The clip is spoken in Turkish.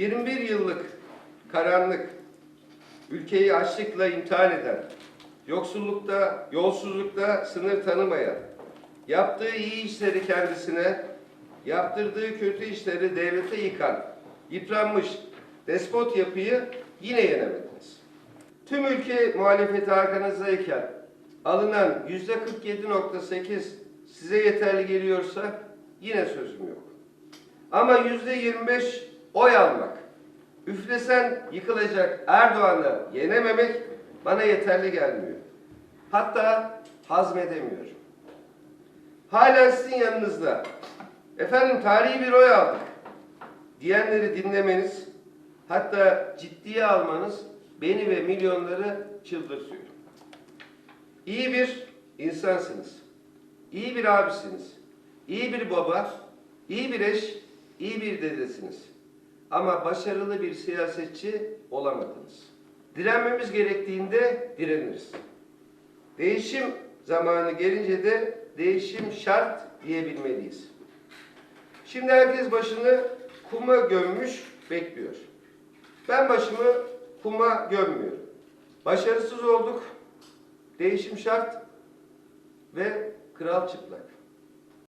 21 yıllık karanlık, ülkeyi açlıkla imtihan eden, yoksullukta, yolsuzlukta sınır tanımayan, yaptığı iyi işleri kendisine, yaptırdığı kötü işleri devlete yıkan, yıpranmış despot yapıyı yine yenemediniz. Tüm ülke muhalefeti arkanızdayken alınan yüzde 47.8 size yeterli geliyorsa yine sözüm yok. Ama yüzde 25 oy almak, üflesen yıkılacak Erdoğan'ı yenememek bana yeterli gelmiyor. Hatta hazmedemiyorum. Halen sizin yanınızda, efendim tarihi bir oy aldık diyenleri dinlemeniz, hatta ciddiye almanız beni ve milyonları çıldırtıyor. İyi bir insansınız. İyi bir abisiniz. iyi bir baba, iyi bir eş, iyi bir dedesiniz. Ama başarılı bir siyasetçi olamadınız. Direnmemiz gerektiğinde direniriz. Değişim zamanı gelince de değişim şart diyebilmeliyiz. Şimdi herkes başını kuma gömmüş bekliyor. Ben başımı kuma gömmüyorum. Başarısız olduk. Değişim şart ve kral çıplak.